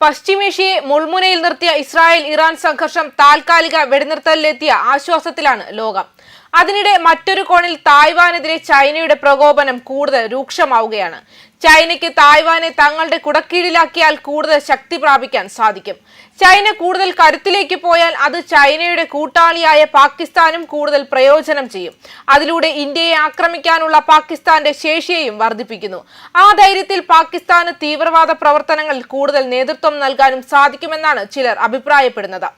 പശ്ചിമേഷ്യയെ മുൾമുനയിൽ നിർത്തിയ Israel Iran സംഘർഷം താൽക്കാലിക വെടിനിർത്തലിലെത്തിയ ആശ്വാസത്തിലാണ് ലോകം. അതിനിടെ മറ്റൊരു കോണിൽ തായ്വാനെതിരെ ചൈനയുടെ പ്രകോപനം കൂടുതൽ രൂക്ഷമാവുകയാണ്. ചൈനയ്ക്ക് തായ്വാനെ തങ്ങളുടെ കുടക്കീഴിലാക്കിയാൽ കൂടുതൽ ശക്തി പ്രാപിക്കാൻ സാധിക്കും. ചൈന കൂടുതൽ കരുത്തിലേക്ക് പോയാൽ അത് ചൈനയുടെ കൂട്ടാളിയായ പാകിസ്ഥാനും കൂടുതൽ പ്രയോജനം ചെയ്യും. അതിലൂടെ ഇന്ത്യയെ ആക്രമിക്കാനുള്ള പാകിസ്ഥാന്റെ ശേഷിയെയും വർദ്ധിപ്പിക്കുന്നു. ആ ധൈര്യത്തിൽ പാകിസ്ഥാന് തീവ്രവാദ പ്രവർത്തനങ്ങളിൽ കൂടുതൽ നേതൃത്വം നൽകാനും സാധിക്കുമെന്നാണ് ചിലർ അഭിപ്രായപ്പെടുന്നത്.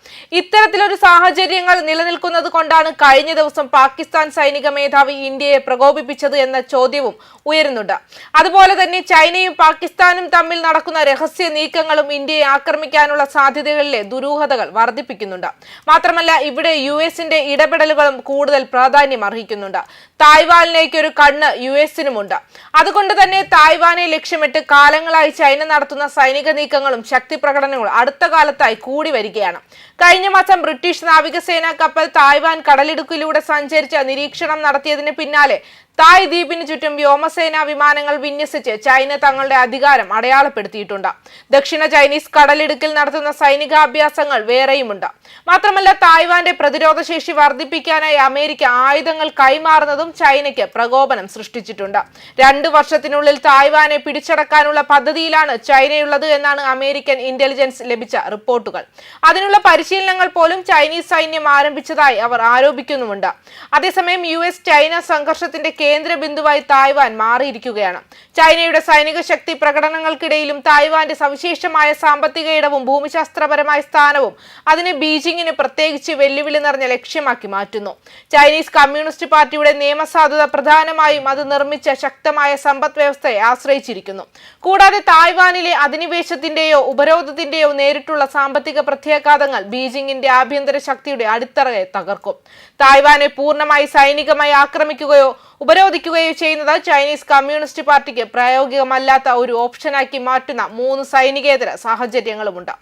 ഇത്തരത്തിലൊരു സാഹചര്യങ്ങൾ നിലനിൽക്കുന്നത് കൊണ്ടാണ് കഴിഞ്ഞ ദിവസം പാകിസ്ഥാൻ സൈനിക മേധാവി ഇന്ത്യയെ പ്രകോപിപ്പിച്ചത് എന്ന ചോദ്യവും ഉയരുന്നുണ്ട്. അതുപോലെ തന്നെ ചൈനയും പാകിസ്ഥാനും തമ്മിൽ നടക്കുന്ന രഹസ്യ നീക്കങ്ങളും ഇന്ത്യയെ ആക്രമിക്കാനുള്ള സാധ്യതകളിലെ ദുരൂഹതകൾ വർദ്ധിപ്പിക്കുന്നുണ്ട്. മാത്രമല്ല ഇവിടെ യു എസിന്റെ ഇടപെടലുകളും കൂടുതൽ പ്രാധാന്യം അർഹിക്കുന്നുണ്ട്. തായ്വാനിലേക്ക് ഒരു കണ്ണ് യു എസിനുമുണ്ട് അതുകൊണ്ട് തന്നെ തായ്വാനെ ലക്ഷ്യമിട്ട് കാലങ്ങളായി ചൈന നടത്തുന്ന സൈനിക നീക്കങ്ങളും ശക്തി പ്രകടനങ്ങളും അടുത്ത കാലത്തായി കൂടി വരികയാണ്. കഴിഞ്ഞ മാസം ബ്രിട്ടീഷ് നാവികസേന കപ്പൽ തായ്വാൻ കടലിടുക്കിലൂടെ സഞ്ചരിച്ച നിരീക്ഷണം നടത്തിയതിന് പിന്നാലെ തായ് ദ്വീപിന് ചുറ്റും വ്യോമസേനാ വിമാനങ്ങൾ വിന്യസിച്ച് ചൈന തങ്ങളുടെ അധികാരം അടയാളപ്പെടുത്തിയിട്ടുണ്ട്. ദക്ഷിണ ചൈനീസ് കടലിടുക്കിൽ നടത്തുന്ന സൈനികാഭ്യാസങ്ങൾ വേറെയുമുണ്ട്. മാത്രമല്ല തായ്വാന്റെ പ്രതിരോധ ശേഷി വർദ്ധിപ്പിക്കാനായി അമേരിക്ക ആയുധങ്ങൾ കൈമാറുന്നതും ചൈനയ്ക്ക് പ്രകോപനം സൃഷ്ടിച്ചിട്ടുണ്ട്. രണ്ടു വർഷത്തിനുള്ളിൽ തായ്വാനെ പിടിച്ചടക്കാനുള്ള പദ്ധതിയിലാണ് ചൈനയുള്ളത് എന്നാണ് അമേരിക്കൻ ഇന്റലിജൻസ് ലഭിച്ച റിപ്പോർട്ടുകൾ. അതിനുള്ള പരിശീലനങ്ങൾ പോലും ചൈനീസ് സൈന്യം ആരംഭിച്ചതായി അവർ ആരോപിക്കുന്നുമുണ്ട്. അതേസമയം യു എസ് ചൈന സംഘർഷത്തിന്റെ കേന്ദ്ര ബിന്ദുവായി തായ്വാൻ മാറിയിരിക്കുകയാണ്. ചൈനയുടെ സൈനിക ശക്തി പ്രകടനങ്ങൾക്കിടയിലും തായ്വാന്റെ സവിശേഷമായ സാമ്പത്തിക ഇടവും ഭൂമിശാസ്ത്രപരമായ സ്ഥാനവും അതിനെ ബീജിംഗിന് പ്രത്യേകിച്ച് വെല്ലുവിളി നിറഞ്ഞ ലക്ഷ്യമാക്കി മാറ്റുന്നു. ചൈനീസ് കമ്മ്യൂണിസ്റ്റ് പാർട്ടിയുടെ നിയമസാധുത പ്രധാനമായും അത് നിർമ്മിച്ച ശക്തമായ സമ്പദ് വ്യവസ്ഥയെ ആശ്രയിച്ചിരിക്കുന്നു. കൂടാതെ തായ്വാനിലെ അധിനിവേശത്തിന്റെയോ ഉപരോധത്തിന്റെയോ നേരിട്ടുള്ള സാമ്പത്തിക പ്രത്യാഘാതങ്ങൾ ബീജിംഗിന്റെ ആഭ്യന്തര ശക്തിയുടെ അടിത്തറയെ തകർക്കും. തായ്വാനെ പൂർണമായി സൈനികമായി ആക്രമിക്കുകയോ ഉപരോധിക്കുകയോ ചെയ്യുന്നത് ചൈനീസ് കമ്മ്യൂണിസ്റ്റ് പാർട്ടിക്ക് പ്രായോഗികമല്ലാത്ത ഒരു ഓപ്ഷനാക്കി മാറ്റുന്ന മൂന്ന് സൈനികേതര സാഹചര്യങ്ങളുമുണ്ട്.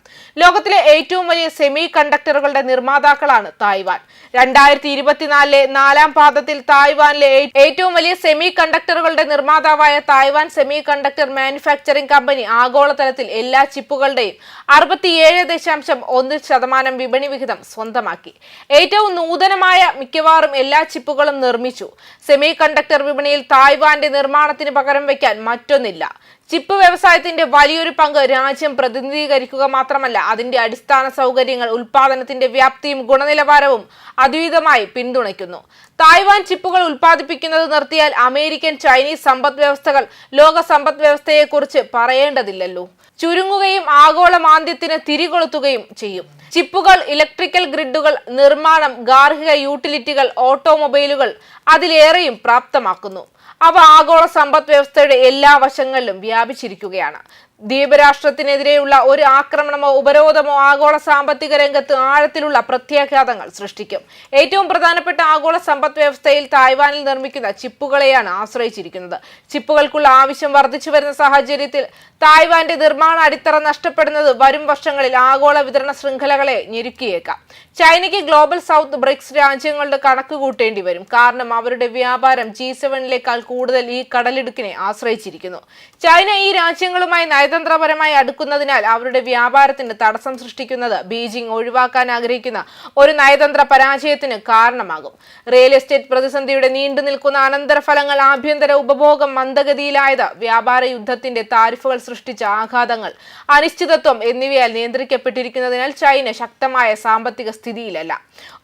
ലോകത്തിലെ ഏറ്റവും വലിയ സെമി കണ്ടക്ടറുകളുടെ നിർമ്മാതാക്കളാണ് തായ്വാൻ. രണ്ടായിരത്തി ഇരുപത്തിനാലിലെ നാലാം പാദത്തിൽ തായ്വാനിലെ ഏറ്റവും വലിയ സെമി കണ്ടക്ടറുകളുടെ നിർമ്മാതാവായ Taiwan semiconductor manufacturing company ആഗോളതലത്തിൽ എല്ലാ ചിപ്പുകളുടെയും അറുപത്തിയേഴ് ദശാംശം ഒന്ന് ശതമാനം വിപണി വിഹിതം സ്വന്തമാക്കി. ഏറ്റവും നൂതനമായ മിക്കവാറും എല്ലാ ചിപ്പുകളും നിർമ്മിച്ചു. സെമി കണ്ടക്ടർ വിപണിയിൽ തായ്വാന്റെ നിർമ്മാണത്തിന് പകരം വയ്ക്കാൻ മറ്റൊന്നില്ല. ചിപ്പ് വ്യവസായത്തിന്റെ വലിയൊരു പങ്ക് രാജ്യം പ്രതിനിധീകരിക്കുക മാത്രമല്ല അതിന്റെ അടിസ്ഥാന സൗകര്യങ്ങൾ ഉൽപാദനത്തിന്റെ വ്യാപ്തിയും ഗുണനിലവാരവും അദ്വൈതമായി പിന്തുണയ്ക്കുന്നു. തായ്വാൻ ചിപ്പുകൾ ഉൽപ്പാദിപ്പിക്കുന്നത് നിർത്തിയാൽ അമേരിക്കൻ ചൈനീസ് സമ്പദ് വ്യവസ്ഥകൾ ലോക സമ്പദ് വ്യവസ്ഥയെക്കുറിച്ച് പറയേണ്ടതില്ലല്ലോ. ചുരുങ്ങുകയും ആഗോള മാന്ദ്യത്തിന് തിരികൊളുത്തുകയും ചെയ്യും. ചിപ്പുകൾ ഇലക്ട്രിക്കൽ ഗ്രിഡുകൾ നിർമ്മാണം ഗാർഹിക യൂട്ടിലിറ്റികൾ ഓട്ടോമൊബൈലുകൾ അതിലേറെയും പ്രാപ്തമാക്കുന്നു. അവ ആഗോള സമ്പദ് വ്യവസ്ഥയുടെ എല്ലാ വശങ്ങളിലും വ്യാപിച്ചിരിക്കുകയാണ്. ദ്വീപരാഷ്ട്രത്തിനെതിരെയുള്ള ഒരു ആക്രമണമോ ഉപരോധമോ ആഗോള സാമ്പത്തിക രംഗത്ത് ആഴത്തിലുള്ള പ്രത്യാഘാതങ്ങൾ സൃഷ്ടിക്കും. ഏറ്റവും പ്രധാനപ്പെട്ട ആഗോള സമ്പദ് വ്യവസ്ഥയിൽ തായ്വാനിൽ നിർമ്മിക്കുന്ന ചിപ്പുകളെയാണ് ആശ്രയിച്ചിരിക്കുന്നത്. ചിപ്പുകൾക്കുള്ള ആവശ്യം വർദ്ധിച്ചു വരുന്ന സാഹചര്യത്തിൽ തായ്വാന്റെ നിർമ്മാണ അടിത്തറ നഷ്ടപ്പെടുന്നത് വരും വർഷങ്ങളിൽ ആഗോള വിതരണ ശൃംഖലകളെ ഞെരുക്കിയേക്കാം. ചൈനയ്ക്ക് ഗ്ലോബൽ സൗത്ത് ബ്രിക്സ് രാജ്യങ്ങളുടെ കണക്ക് കൂട്ടേണ്ടി വരും. കാരണം അവരുടെ വ്യാപാരം ജി സെവനിലേക്കാൾ കൂടുതൽ ഈ കടലിടുക്കിനെ ആശ്രയിച്ചിരിക്കുന്നു. ചൈന ഈ രാജ്യങ്ങളുമായി നയതന്ത്രപരമായി അടുക്കുന്നതിനാൽ അവരുടെ വ്യാപാരത്തിന് തടസ്സം സൃഷ്ടിക്കുന്നത് ബീജിംഗ് ഒഴിവാക്കാൻ ആഗ്രഹിക്കുന്ന ഒരു നയതന്ത്ര പരാജയത്തിന് കാരണമാകും. റിയൽ എസ്റ്റേറ്റ് പ്രതിസന്ധിയുടെ നീണ്ടു നിൽക്കുന്ന അനന്തരഫലങ്ങൾ ആഭ്യന്തര ഉപഭോഗം മന്ദഗതിയിലായത് വ്യാപാര യുദ്ധത്തിന്റെ താരിഫുകൾ സൃഷ്ടിച്ച ആഘാതങ്ങൾ അനിശ്ചിതത്വം എന്നിവയാൽ നിയന്ത്രിക്കപ്പെട്ടിരിക്കുന്നതിനാൽ ചൈന ശക്തമായ സാമ്പത്തിക സ്ഥിതിയിലല്ല.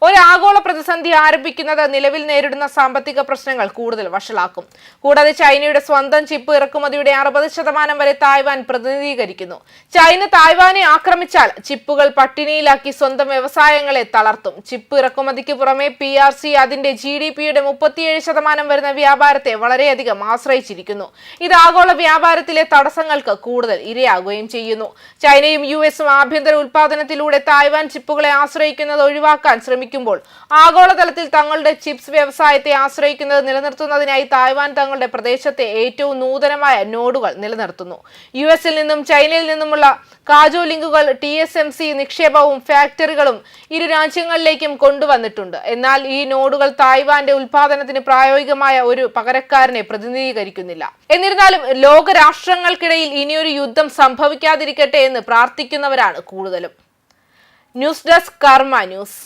ഒരു ആഗോള പ്രതിസന്ധി ആരംഭിക്കുന്നത് നിലവിൽ നേരിടുന്ന സാമ്പത്തിക പ്രശ്നങ്ങൾ കൂടുതൽ വഷളാക്കും. കൂടാതെ ചൈനയുടെ സ്വന്തം ചിപ്പ് ഇറക്കുമതിയുടെ അറുപത് ശതമാനം വരെ തായ്വാൻ പ്രതിനിധീകരിക്കുന്നു. ചൈന തായ്വാനെ ആക്രമിച്ചാൽ ചിപ്പുകൾ പട്ടിണിയിലാക്കി സ്വന്തം വ്യവസായങ്ങളെ തളർത്തും. ചിപ്പ് ഇറക്കുമതിക്ക് പുറമെ പി ആർ സി അതിന്റെ ജി ഡി പിയുടെ മുപ്പത്തിയേഴ് ശതമാനം വരുന്ന വ്യാപാരത്തെ വളരെയധികം ആശ്രയിച്ചിരിക്കുന്നു. ഇത് ആഗോള വ്യാപാരത്തിലെ തടസ്സങ്ങൾക്ക് കൂടുതൽ ഇരയാകുകയും ചെയ്യുന്നു. ചൈനയും യു എസും ആഭ്യന്തര ഉൽപാദനത്തിലൂടെ തായ്വാൻ ചിപ്പുകളെ ആശ്രയിക്കുന്നത് ഒഴിവാക്കാൻ ശ്രമിക്കുമ്പോൾ ആഗോളതലത്തിൽ തങ്ങളുടെ ചിപ്സ് വ്യവസായത്തെ ആശ്രയിക്കുന്നത് നിലനിർത്തുന്നതിനായി തായ്വാൻ തങ്ങളുടെ പ്രദേശത്തെ ഏറ്റവും നൂതനമായ നോഡുകൾ നിലനിർത്തുന്നു. യു എസ് എസിൽ നിന്നും ചൈനയിൽ നിന്നുമുള്ള കാജോ ലിങ്കുകൾ ടി എസ് എം സി നിക്ഷേപവും ഫാക്ടറികളും ഇരു രാജ്യങ്ങളിലേക്കും കൊണ്ടുവന്നിട്ടുണ്ട്. എന്നാൽ ഈ നോഡുകൾ തായ്വാന്റെ ഉൽപാദനത്തിന് പ്രായോഗികമായ ഒരു പകരക്കാരനെ പ്രതിനിധീകരിക്കുന്നില്ല. എന്നിരുന്നാലും ലോകരാഷ്ട്രങ്ങൾക്കിടയിൽ ഇനിയൊരു യുദ്ധം സംഭവിക്കാതിരിക്കട്ടെ എന്ന് പ്രാർത്ഥിക്കുന്നവരാണ് കൂടുതലും. News desk Karma news.